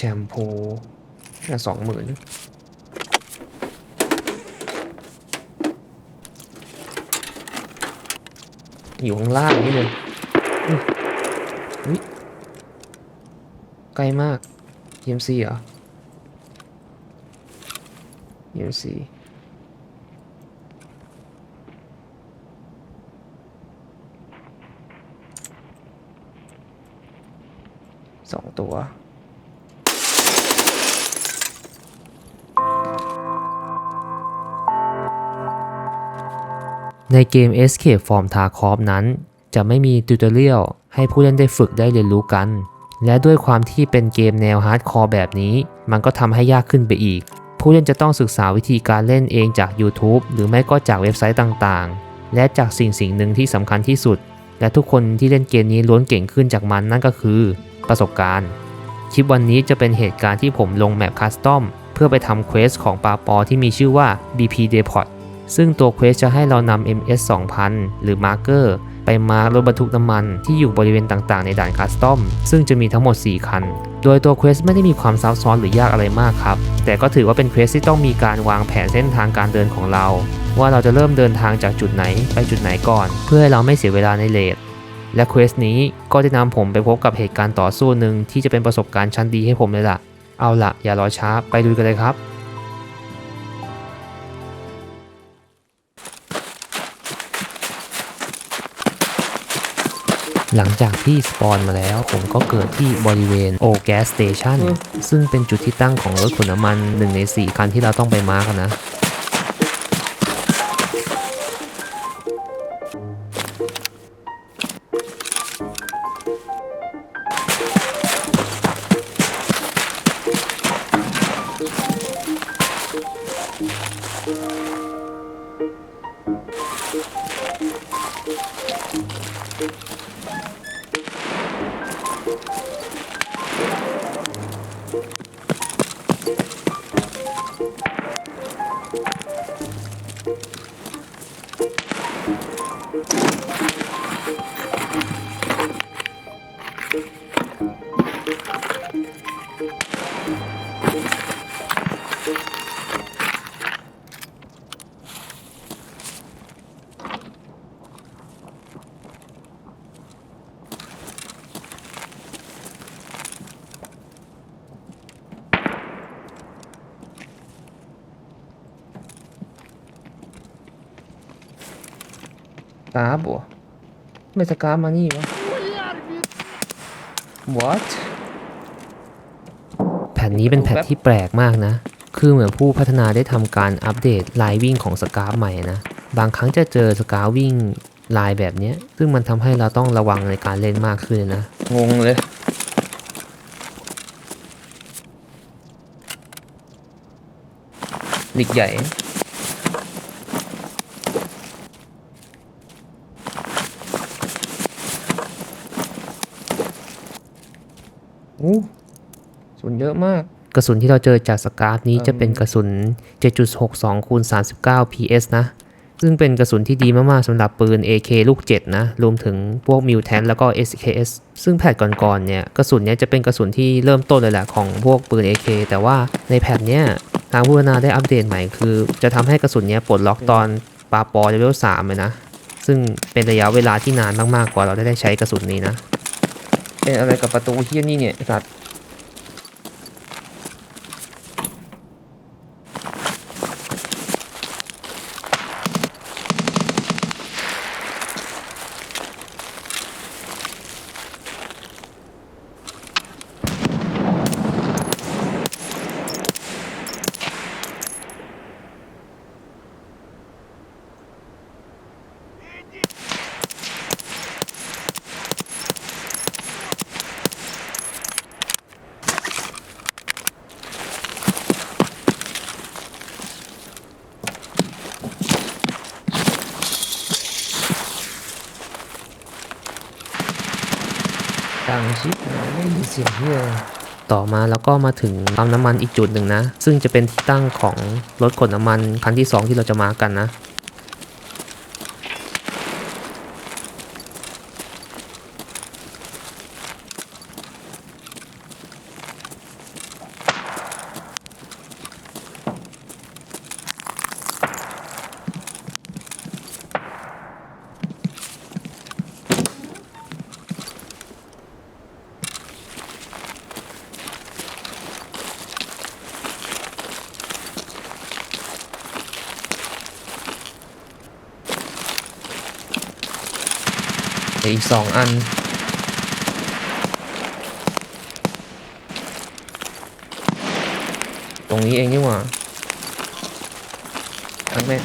แชมพูแค่สองหมื่นอยู่ข้างล่างนี่เลยอุ๊ยอุ๊ยใกล้มาก EMC เหรอ EMC สองตัว ในเกม Escape from Tarkov นั้น จะไม่มีติวตอเรียลให้ผู้เล่นได้ฝึกได้เรียนรู้กัน และด้วยความที่เป็นเกมแนวฮาร์ดคอร์แบบนี้ มันก็ทำให้ยากขึ้นไปอีก ผู้เล่นจะต้องศึกษาวิธีการเล่นเองจาก YouTube หรือไม่ก็จากเว็บไซต์ต่างๆ และจากสิ่งสิ่งหนึ่งที่สำคัญที่สุด และทุกคนที่เล่นเกมนี้ล้วนเก่งขึ้นจากมันนั่นก็คือ ประสบการณ์คลิปวันนี้จะเป็นเหตุการณ์ที่ผมลงแมปคัสตอมเพื่อไปทำเควสของปาปอที่มีชื่อว่า BP Depot ซึ่งตัวเควสจะให้เรานำ MS 2000 หรือมาร์เกอร์ไปมาร์กรถบรรทุกน้ำมันที่อยู่บริเวณต่างๆในด่านคัสตอม ซึ่งจะมีทั้งหมด 4 คัน โดยตัวเควสไม่ได้มีความซับซ้อนหรือยากอะไรมากครับ แต่ก็ถือว่าเป็นเควสที่ต้องมีการวางแผนเส้นทางการเดินของเรา ว่าเราจะเริ่มเดินทางจากจุดไหนไปจุดไหนก่อน เพื่อให้เราไม่เสียเวลาในเลทและเควสนี้ก็จะนำผมไปพบกับเหตุการณ์ต่อสู้หนึ่งที่จะเป็นประสบการณ์ชั้นดีให้ผมเลยล่ะ เอาล่ะ อย่ารอช้าไปดูกันเลยครับ หลังจากที่สปอนมาแล้ว ผมก็เกิดที่บริเวณโอแกสสเตชันซึ่งเป็นจุดที่ตั้งของรถขนน้ำมันหนึ่งใน 4 คันที่เราต้องไปมาร์กนะ ไม่สกราบมานี่วะ what แผ่นนี้เป็นแผ่นที่แปลกมากนะ คือเหมือนผู้พัฒนาได้ทำการอัปเดตลายวิ่งของสกราฟใหม่นะ บางครั้งจะเจอสกราฟวิ่งลายแบบเนี้ยซึ่งมันทำให้เราต้องระวังในการเล่นมากขึ้นนะ งงเลยหลิกใหญ่ อู้ส่วนเย อะมาก กระสุนที่เราเจอจากสกราฟนี้จะเป็นกระสุน 7.62คูณ39 PS นะ ซึ่งเป็นกระสุนที่ดีมากๆสำหรับปืน AK ลูก 7 นะ รวมถึงพวกมิวแทนแล้วก็ SKS ซึ่งแพทก่อนๆเนี่ย กระสุนเนี้ยจะเป็นกระสุนที่เริ่มต้นเลยแหละของพวกปืน AK แต่ว่าในแพทเนี้ยทางผู้พัฒนาได้อัปเดตใหม่คือ จะทำให้กระสุนเนี้ยปลดล็อกตอนปาปอเลเวล3เลยนะ ซึ่งเป็นระยะเวลาที่นานมากๆกว่าเราได้ใช้กระสุนนี้นะเป็นอะไรกับประตูเฮี้ยนี่เนี่ยไอ้สัตว์ สียงเฮียต่อมาแล้วก็มาถึงปั๊มน้ำมันอีกจุดหนึ่งนะ ซึ่งจะเป็นที่ตั้งของรถขนน้ำมันคันที่ 2 ที่เราจะมากันนะ ลืออีกสองอัน ตรงนี้เองนี่หว่าทั้งแม่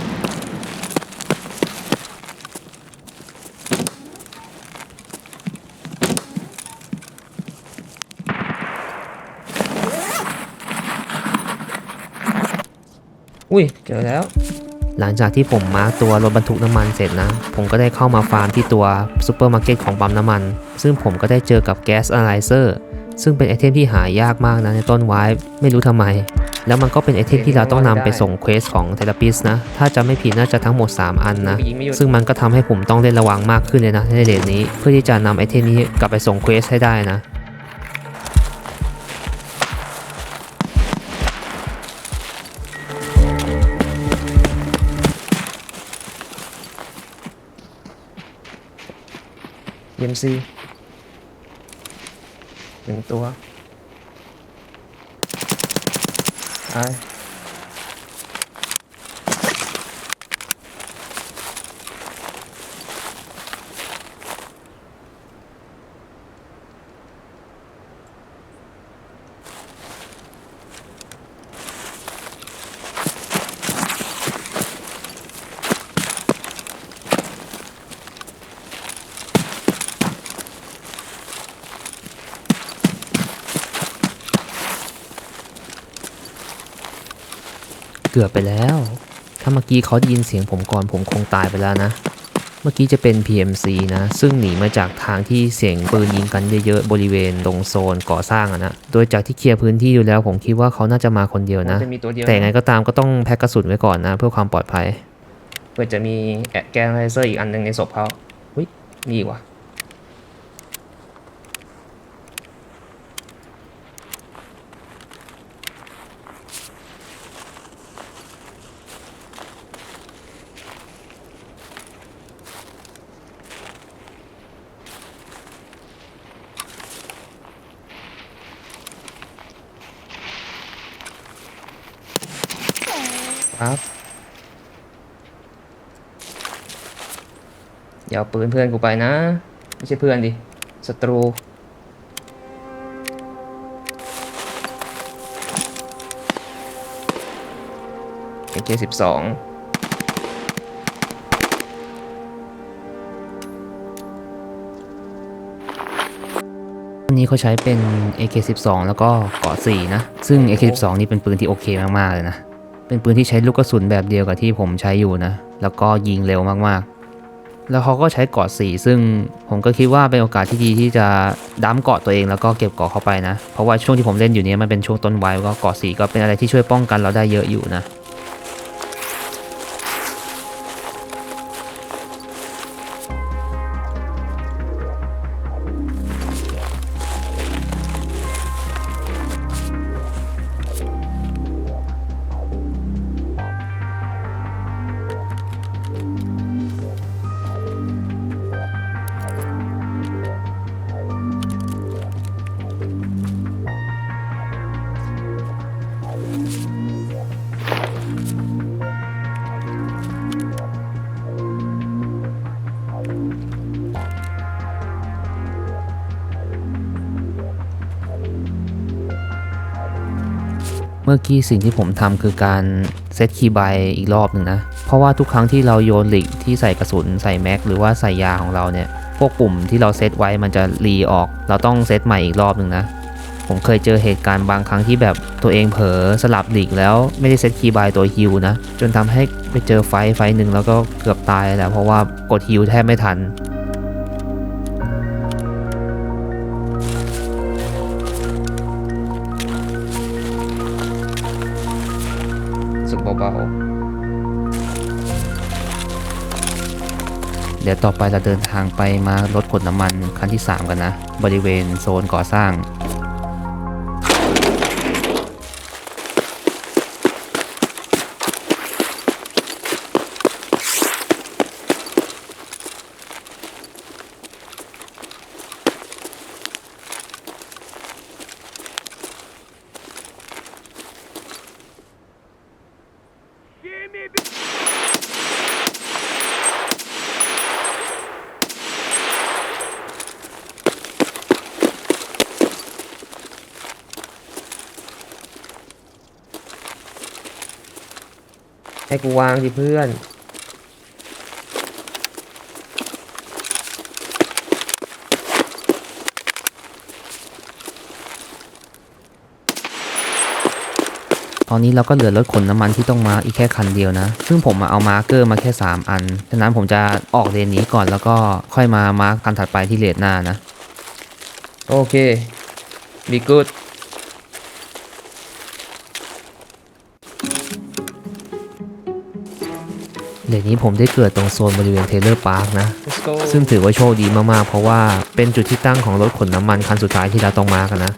อุ้ย เจอแล้ว หลังจากที่ผมมาร์คตัวรถบรรทุกน้ำมันเสร็จนะ ผมก็ได้เข้ามาฟาร์มที่ตัวซูเปอร์มาร์เก็ตของปั๊มน้ำมัน ซึ่งผมก็ได้เจอกับแก๊สอะไลเซอร์ซึ่งเป็นไอเทมที่หายากมากนะในต้นไว้ไม่รู้ทำไม แล้วมันก็เป็นไอเทมที่เราต้องนำไปส่งเควสของเทเลปิสนะ ถ้าจะไม่ผิดน่าจะทั้งหมด 3 อันนะ ซึ่งมันก็ทำให้ผมต้องเล่นระวังมากขึ้นเลยนะในเลนนี้ เพื่อที่จะนำไอเทมนี้กลับไปส่งเควสให้ได้นะ เอ็มซีหนึ่งตัวไป เกือบไปแล้ว ถ้าเมื่อกี้เขาได้ยินเสียงผมก่อนผมคงตายไปแล้วนะ เมื่อกี้จะเป็น PMC นะ ซึ่งหนีมาจากทางที่เสียงปืนยิงกันเยอะๆ บริเวณตรงโซนก่อสร้างอะนะ โดยจากที่เคลียร์พื้นที่อยู่แล้วผมคิดว่าเขาน่าจะมาคนเดียวนะจะมีตัวเดียวแต่ยังไงก็ตามก็ต้องแพ็กกระสุนไว้ก่อนนะ เพื่อความปลอดภัย เพื่อจะมีแอดแกนไลเซอร์อีกอันหนึ่งในศพเขาอุ้ยมีอีกว่ะ ครับอย่าเอาปืนเพื่อนกูไปนะ ไม่ใช่เพื่อนดิศัตรู AK12 อันนี้เขาใช้เป็น AK12 แล้วก็เกาะ4นะ ซึ่ง AK12 นี่เป็นปืนที่โอเคมาก ๆ เลยนะ เป็นปืนที่ใช้ลูกกระสุนแบบเดียวกับที่ผมใช้อยู่นะ แล้วก็ยิงเร็วมากๆ แล้วเขาก็ใช้เกาะ4ซึ่งผมก็คิดว่าเป็นโอกาสที่ดีที่จะดั้มเกาะตัวเองแล้วก็เก็บเกาะเข้าไปนะ เพราะว่าช่วงที่ผมเล่นอยู่เนี้มันเป็นช่วงต้นไว้ก็เกาะ4ก็เป็นอะไรที่ช่วยป้องกันเราได้เยอะอยู่นะ มื่อกี้สิ่งที่ผมทำคือการเซตคีย์ไบอีกรอบหนึ่งนะ เพราะว่าทุกครั้งที่เราโยนหลิกที่ใส่กระสุนใส่แม็กหรือว่าใส่ยาของเราเนี่ย พวกปุ่มที่เราเซตไว้มันจะรีออก เราต้องเซตใหม่อีกรอบหนึ่งนะ ผมเคยเจอเหตุการณ์บางครั้งที่แบบตัวเองเผลอสลับหลีกแล้วไม่ได้เซตคีย์บต์ตัวฮิวนะ จนทำให้ไปเจอไฟไฟหนึ่งแล้วก็เกือบตายแหละเพราะว่ากดฮิวแทบไม่ทัน เบาเดี๋ยวต่อไปเราเดินทางไปมารถกดน้ำมันคันที่ 3 กันนะ บริเวณโซนก่อสร้าง ให้กูวางดิเพื่อนตอนนี้เราก็เหลือรถขนน้ำมันที่ต้องมาอีกแค่คันเดียวนะ ซึ่งผมมาเอามาร์กเกอร์มาแค่ 3 อัน ฉะนั้นผมจะออกเลนนี้ก่อนแล้วก็ค่อยมามาร์กคันถัดไปที่เลนหน้านะ โอเค be good เลนนี้ผมได้เกิดตรงโซนบริเวณเทเลอร์พาร์คนะ let's go ซึ่งถือว่าโชคดีมากๆ เพราะว่าเป็นจุดที่ตั้งของรถขนน้ำมันคันสุดท้ายที่เราต้องมากันนะ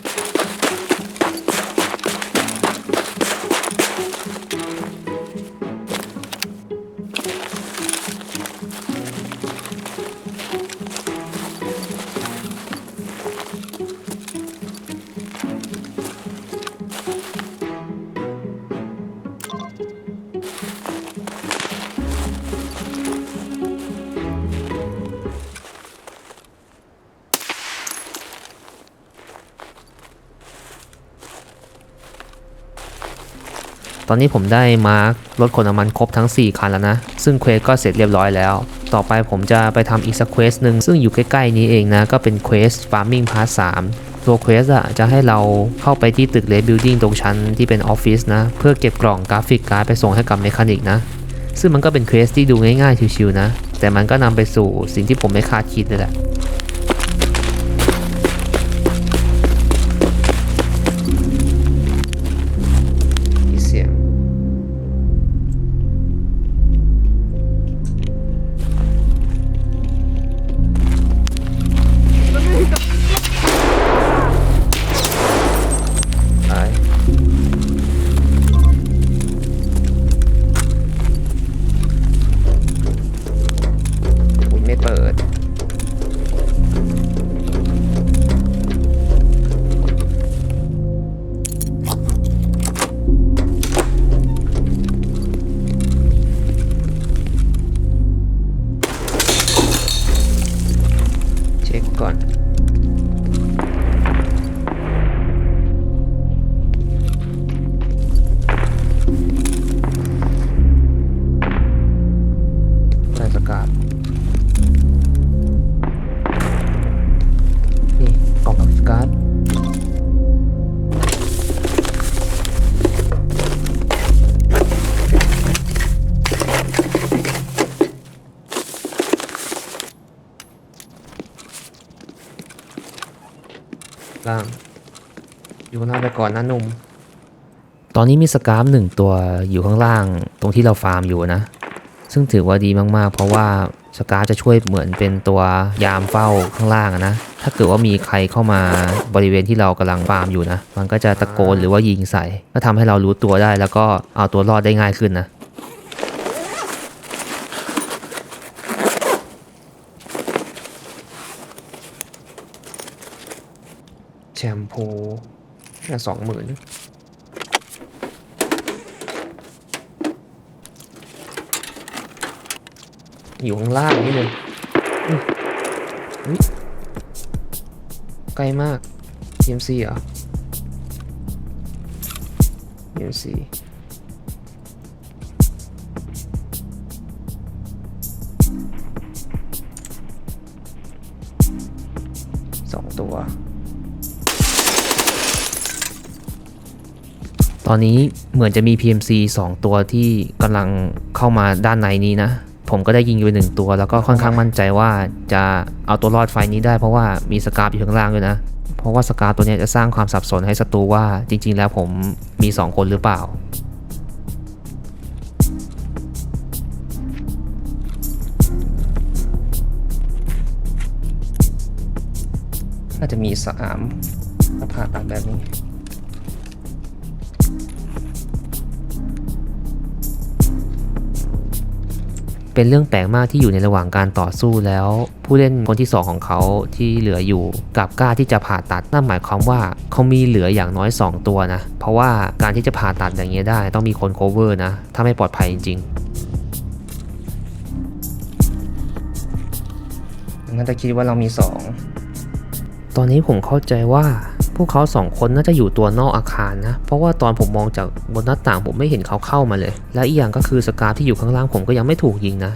อนนี้ผมได้มาร์ครถขนน้ำมันครบทั้ง 4 คันแล้วนะ ซึ่งเควสก็เสร็จเรียบร้อยแล้ว ต่อไปผมจะไปทำอีกสักเควสหนึ่งซึ่งอยู่ใกล้ๆนี้เองนะ ก็เป็นเควส Farming Part 3ตัวเควสอะจะให้เราเข้าไปที่ตึกเลดบิลดิ้งตรงชั้นที่เป็นออฟฟิศนะ เพื่อเก็บกล่องกราฟิกการ์ดไปส่งให้กับเมคานิกนะ ซึ่งมันก็เป็นเควสที่ดูง่ายๆชิวๆนะ แต่มันก็นำไปสู่สิ่งที่ผมไม่คาดคิดเลยแหละ ล่าง อยู่ข้างหน้าไปก่อนนะหนุ่ม ตอนนี้มีสกาฟหนึ่งตัวอยู่ข้างล่างตรงที่เราฟาร์มอยู่นะ ซึ่งถือว่าดีมากๆ เพราะว่าสกาจะช่วยเหมือนเป็นตัวยามเฝ้าข้างล่างนะ ถ้าเกิดว่ามีใครเข้ามาบริเวณที่เรากำลังฟาร์มอยู่นะ มันก็จะตะโกนหรือว่ายิงใส่ ก็ทำให้เรารู้ตัวได้แล้วก็เอาตัวรอดได้ง่ายขึ้นนะ แชมพูแค่สองหมื่นอยู่ข้างล่างนี่เลยอุ๊ยอุ๊ยใกล้มาก TMC เหรอ TMC สองตัว ตอนนี้เหมือนจะมี PMC 2 ตัวที่กำลังเข้ามาด้านในนี้นะ ผมก็ได้ยิงไปหนึ่งตัว แล้วก็ค่อนข้างมั่นใจว่าจะเอาตัวรอดไฟนี้ได้เพราะว่ามีสกาฟอยู่ข้างล่างด้วยนะ เพราะว่าสกาตัวนี้จะสร้างความสับสนให้ศัตรูว่าจริง ๆ แล้วผมมี 2 คนหรือเปล่าน่าจะมีสามถ้าผ่าตัดแบบนี้ เป็นเรื่องแปลกมากที่อยู่ในระหว่างการต่อสู้แล้ว ผู้เล่นคนที่ 2 ของเขาที่เหลืออยู่กลับกล้าที่จะผ่าตัดนั่นหมายความว่าเขามีเหลืออย่างน้อย 2 ตัวนะ เพราะว่าการที่จะผ่าตัดอย่างเงี้ยได้ต้องมีคน cover นะ ถ้าไม่ปลอดภัยจริงงั้นจะคิดว่าเรามีสองๆตอนนี้ผมเข้าใจว่า พวกเขาสองคนน่าจะอยู่ตัวนอกอาคารนะ เพราะว่าตอนผมมองจากบนหน้าต่างผมไม่เห็นเขาเข้ามาเลย และอีกอย่างก็คือสกาที่อยู่ข้างล่างผมก็ยังไม่ถูกยิงนะ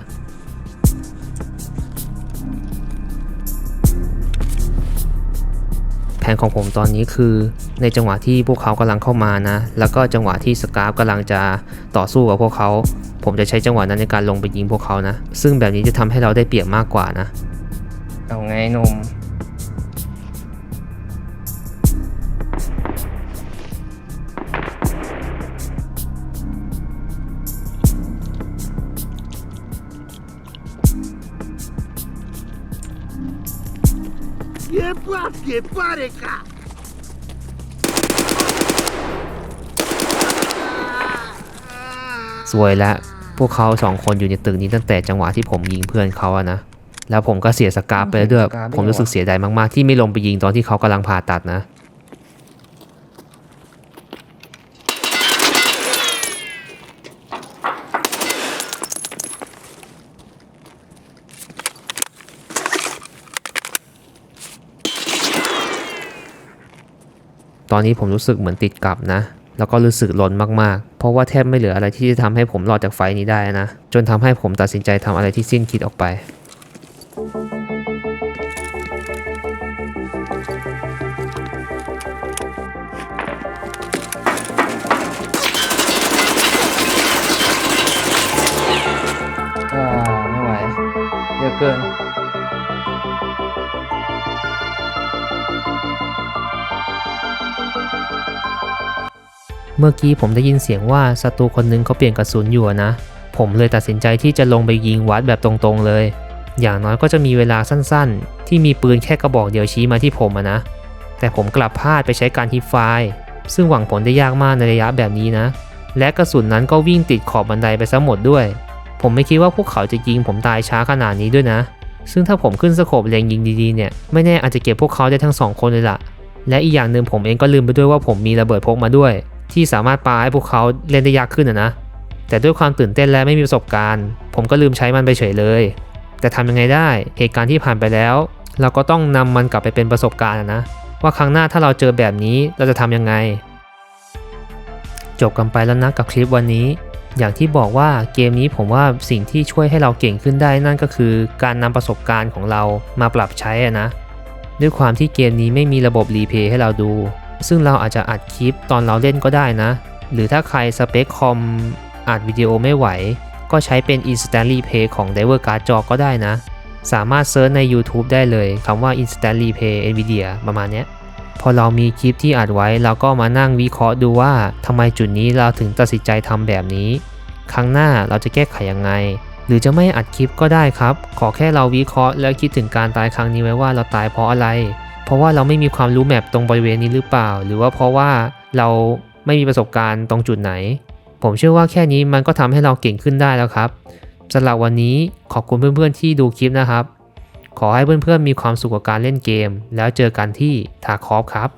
แผนของผมตอนนี้คือในจังหวะที่พวกเขากำลังเข้ามานะ แล้วก็จังหวะที่สกาฟกำลังจะต่อสู้กับพวกเขา ผมจะใช้จังหวะนั้นในการลงไปยิงพวกเขานะ ซึ่งแบบนี้จะทำให้เราได้เปรียบมากกว่านะ เอาไงนม Nie płackie, paryka! สวยแล้วพวกเขาสองคนอยู่ในตึกนี้ตั้งแต่จังหวะที่ผมยิงเพื่อนเขาอะนะ แล้วผมก็เสียสกาไปด้วย ผมรู้สึกเสียใจมากๆ ที่ไม่ลงไปยิงตอนที่เขากำลังผ่าตัดนะ อนนี้ผมรู้สึกเหมือนติดกับนะ แล้วก็รู้สึกลนมากๆ เพราะว่าแทบไม่เหลืออะไรที่จะทำให้ผมรอดจากไฟนี้ได้นะ จนทำให้ผมตัดสินใจทำอะไรที่สิ้นคิดออกไป เมื่อกี้ผมได้ยินเสียงว่าศัตรูคนหนึงเขาเปลี่ยนกระสุนอยู่นะ ผมเลยตัดสินใจที่จะลงไปยิงวัดแบบตรงๆเลย อย่างน้อยก็จะมีเวลาสั้นๆ ที่มีปืนแค่กระบอกเดียวชี้มาที่ผมนะ แต่ผมกลับพลาดไปใช้การฮิปไฟล์ซึ่งหวังผลได้ยากมากในระยะแบบนี้นะ และกระสุนนั้นก็วิ่งติดขอบบันไดไปซะหมดด้วย ผมไม่คิดว่าพวกเขาจะยิงผมตายช้าขนาดนี้ด้วยนะ ซึ่งถ้าผมขึ้นสโคปเล็งยิงดีๆเนี่ยไม่แน่อาจจะเก็บพวกเขาได้ทั้งสองคนเลยล่ะ และอีกอย่างหนึ่งผมเองก็ลืมไปด้วยว่าผมมีระเบิดพกมาด้วย ที่สามารถปาให้พวกเขาเล่นได้ยากขึ้นนะ แต่ด้วยความตื่นเต้นและไม่มีประสบการณ์ ผมก็ลืมใช้มันไปเฉยเลย แต่ทำยังไงได้ เหตุการณ์ที่ผ่านไปแล้ว เราก็ต้องนำมันกลับไปเป็นประสบการณ์นะ ว่าครั้งหน้าถ้าเราเจอแบบนี้เราจะทำยังไง จบกันไปแล้วนะกับคลิปวันนี้ อย่างที่บอกว่าเกมนี้ผมว่าสิ่งที่ช่วยให้เราเก่งขึ้นได้นั่นก็คือ การนำประสบการณ์ของเรามาปรับใช้อะนะ ด้วยความที่เกมนี้ไม่มีระบบรีเพย์ให้เราดู ซึ่งเราอาจจะอัดคลิปตอนเราเล่นก็ได้นะ หรือถ้าใครสเปคคอมอัดวิดีโอไม่ไหว ก็ใช้เป็น Instant Replay ของ Diver Card จอก็ได้นะ สามารถเซิร์ชใน YouTube ได้เลยคำว่า Instant Replay Nvidia ประมาณเนี้ยพอเรามีคลิปที่อัดไว้เราก็มานั่งวิเคราะห์ดูว่าทำไมจุดนี้เราถึงตัดสินใจทำแบบนี้ ครั้งหน้าเราจะแก้ไขยังไง หรือจะไม่อัดคลิปก็ได้ครับ ขอแค่เราวิเคราะห์แล้วคิดถึงการตายครั้งนี้ไว้ว่าเราตายเพราะอะไร เพราะว่าเราไม่มีความรู้แมปตรงบริเวณนี้หรือเปล่า หรือว่าเพราะว่าเราไม่มีประสบการณ์ตรงจุดไหน ผมเชื่อว่าแค่นี้มันก็ทำให้เราเก่งขึ้นได้แล้วครับสำหรับวันนี้ขอบคุณเพื่อนๆที่ดูคลิปนะครับ ขอให้เพื่อนๆมีความสุขกับการเล่นเกม แล้วเจอกันที่ทาคอฟครับ